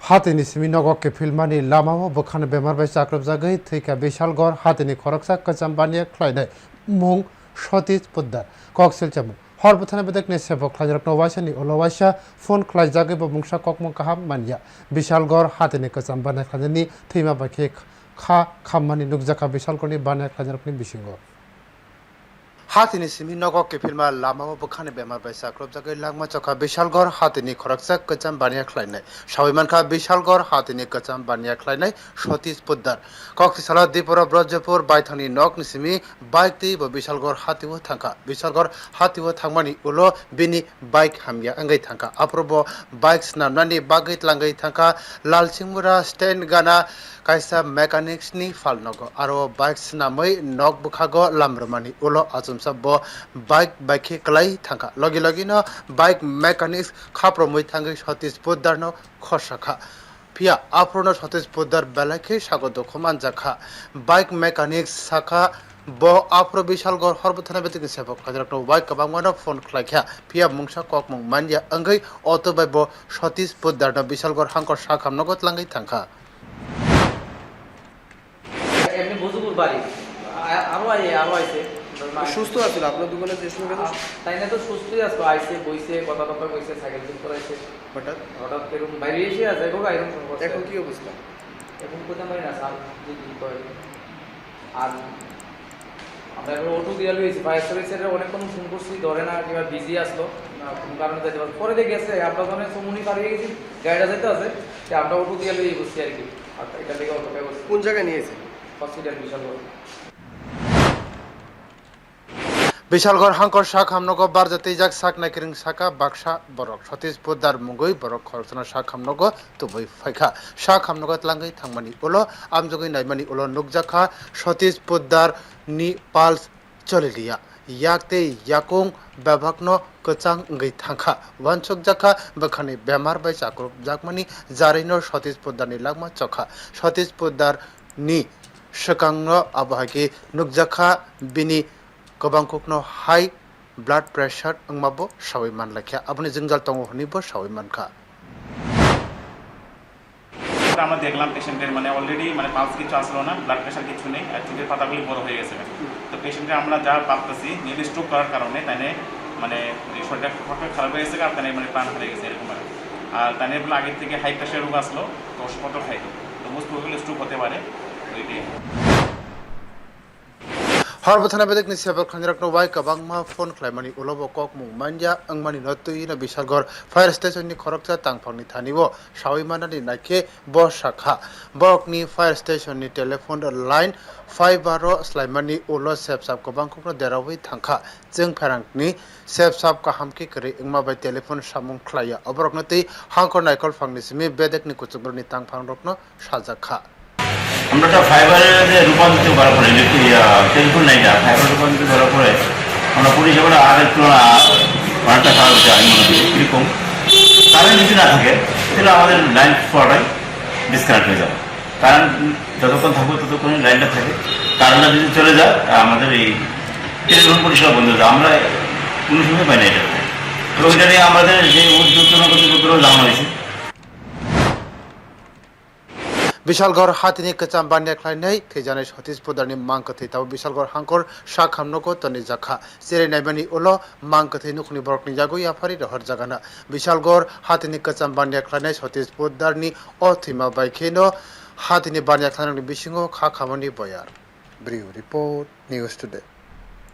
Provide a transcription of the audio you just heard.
হাতিনি সিমি নগকে ফিল্মানি লামাও বখান বেমার বাই চাকরবজাগৈ থৈকা বিশালগড়, হাতিনি খরকসা কচাম বানিয়ে খ্লাইনাই মুং, সতীশ পোদ্দার, ককসিল চামু হর বুথানে বেদেক নে সেবক খ্লাইজাক নবাইসানি অলবাইসা ফোন খ্লাইজাগৈ কক ককমং কাহাম মানিয়া। বিশালগড়, হাতিনি কচাম বানিয়ে খ্লাইজানি থিমা বাকি খা খামানি নুকজাকা বিশালগড়নি বানিয়া খ্লাইজাকনি বিশিঙ্গড় बिसिंग हाथीनि सिमी नगके फिल्मा लामाव बोखानो बेमार बाय जाग्रबजागै लांमा चका बिशालगड़ हाथीनि खरकसा कचाम बानिया ख्लायनाय सावैमानखा बिशालगड़ हाथीनि कचाम बानिया ख्लायनाय सतीश पुद्दार कक्सिसाला दिपुर ब्रजपुर बायथानि नक निसिमी बाइक ति bo बिशालगड़ हातीव थांखा बिशालगड़ हातीव थांमानि उलो बिनि बाइक हामिया अंगै थांखा अप्रबो बाइक स्नामनानि बागै लांगै थांखा लालसिंमुरा स्टेन गाना कायसा मेकानिक्स नि फाल नगो आरो बाइक स्नामै नक बुखागो लामरमानि उलो sabo bike bike klai thangka logi logi no bike mechanics khapro moi thangki satish poddar no khosakha পিয়া আফরণ সতীশ পোদ্দার বেলাকে স্বাগত খোমান জাখা বাইক মেকানিক্স শাখা ব আফ্র বিশাল গর হরব থানা বেতে কে সেবক হাজার টো বাইক কাবাং মানো ফোন খলাইখা পিয়া মুংসা কক মুং মানিয়া আঙ্গাই অত বাই ব সতীশ পোদ্দার না বিশাল গর হাঙ্কর শাখা নগদ লাঙ্গাই থাঙ্কা এমনি বুজুগুর বাড়ি আরও আইছে আরও আইছে সুস্থ আছিল আপনার দোকানে যে সময় তাই না তো সুস্থই আসলো আইসে বইছে কথা কথা কইছে সাইকেল ঠিক করাইছে। হঠাৎ? হঠাৎ এরকম বাইরে এসে আছে? এখন করছে। এখন কি অবস্থা? এখন কোথাও পারি না স্যার যে কি করে আর আমরা এখন অটো দিয়ে লইছি ফায়ার সার্ভিসের অনেকক্ষণ ফোন করছি ধরে না কিংবা বিজি আসলো। কোনো কারণে যেতে পারছে পরে দেখে গেছে আমরা ধরে সমুনি পাড়িয়ে গেছি গাড়িটা যেতে আছে যে আমরা অটো দিয়ে লই বসছি আর কি। আর এটা থেকে অটোটা কোন জায়গায় নিয়েছে হসপিটাল বিশাল। বিশালগড় হাঙ্কর শাক হামনগো বারজাতি জাক শাক নাইকিরিং শাকা বাক্সা, বরক সতীশ পুদ্দার মুগৈ বরক, খরচনা শাক হামনগো তুবৈ ফাইখা। শাক হামনগো লাঙ্গৈ থাংমানি, উলো আমজগৈ নাইমানি, উলো, নুকজাখা সতীশ পুদ্দার নি, পালস, চলিলিয়া। yakte yakung babakno kachang ngai thangkha wansuk jakha bakhani bemar bai chakruk jakmani jarinor Satish পোদ্দারনি লাগমা, চখা। সতীশ পোদ্দার নি, সেকাংনো, আবহাগি, নুকজাখা, বিনি kobangkukno high blood pressure angmabo sawiman lakya. Apni jingjal tongo hunibo sawiman kha আমরা দেখলাম পেশেন্টের মানে অলরেডি মানে পালস কিছু আসলো না ব্লাড প্রেশার কিছু নেই, আর চোখের পাতাগুলি বড় হয়ে গেছে। তো পেশেন্টকে আমরা যা ভাবতেছি নিলে স্ট্রোক করার কারণে তাই মানে শরীরটা হঠাৎ খারাপ হয়ে গেছে, আর তাই মানে প্রাণ হয়ে গেছে, এরকম আর। তাই বলে আগের থেকে হাই প্রেশার রোগ আসলো তো ওষুধপত্র খাইতো তো মুসপোগুলো স্ট্রোক হতে পারে ওইটাই হরবথানা বেদক নিসি আবার খানিরাক নো ওয়াই কাবাংমা ফোন খ্লাইমানি উলব কক মুং মানজা আংমানি নতুই না বিশালগড় ফায়ার স্টেশন নি খরকচা তাংফাংনি থানিব সাউইমানানি নাইকে ব শাখা বকনি ফায়ার স্টেশন নি টেলিফোন লাইন ফাইভ বারো স্লাইমানি উল সেব সাব কবাং কুকনো দেরাউই থাংখা জং ফেরাংনি সেব সাব কাহামকি করে ইংমা বাই টেলিফোন সামুং খ্লাইয়া অবরকনতি হাংকর নাইকল ফাংনিসিমি বেদেকনি কুচুবরনি তাংফাং রকনো সাজাখা আমরা ফাইবারে যে রূপান্তরিত করার পরে যেটি টেলিফোন লাইনটা ফাইবার রূপান্তরিত করার পরে আমরা পরিষেবাটা আগের তুলনা অনেকটা খারাপ হচ্ছে, আমি মনে করি কীরকম কারেন্ট যদি না থাকে, তাহলে আমাদের লাইন পাওয়াটাই ডিসকানেক্ট হয়ে যাবে। কারেন্ট যতক্ষণ থাকবে ততক্ষণ লাইনটা থাকে। কারেন্টটা যদি চলে যায়, আমাদের এই টেলিফোন পরিষেবা বন্ধ হয়ে যায়। আমরা কোনো সময় পাই না এটা তো ওইটা নিয়ে আমাদের যে উদ্যোগ কর্তৃপক্ষেরও জানানো হয়েছে विशालगढ हातिनिक चाम्बा नेक्लाइनै खैजाने सतीश पुदारनि मांकथै ताव विशालगढ हांखर सा खामनोको तनि जाखा सेरे नाइबानि उलो मांकथै नुखनि बरकनि जागो याफारि रहर जागाना विशालगढ हातिनिक चाम्बा नेक्लाइनै सतीश पुदारनि अथिमा बाइखेनो हातिनि बानिया खानानि बिसिङाव खा खामानि बयार ब्रिउ रिपोर्ट निउज टुडे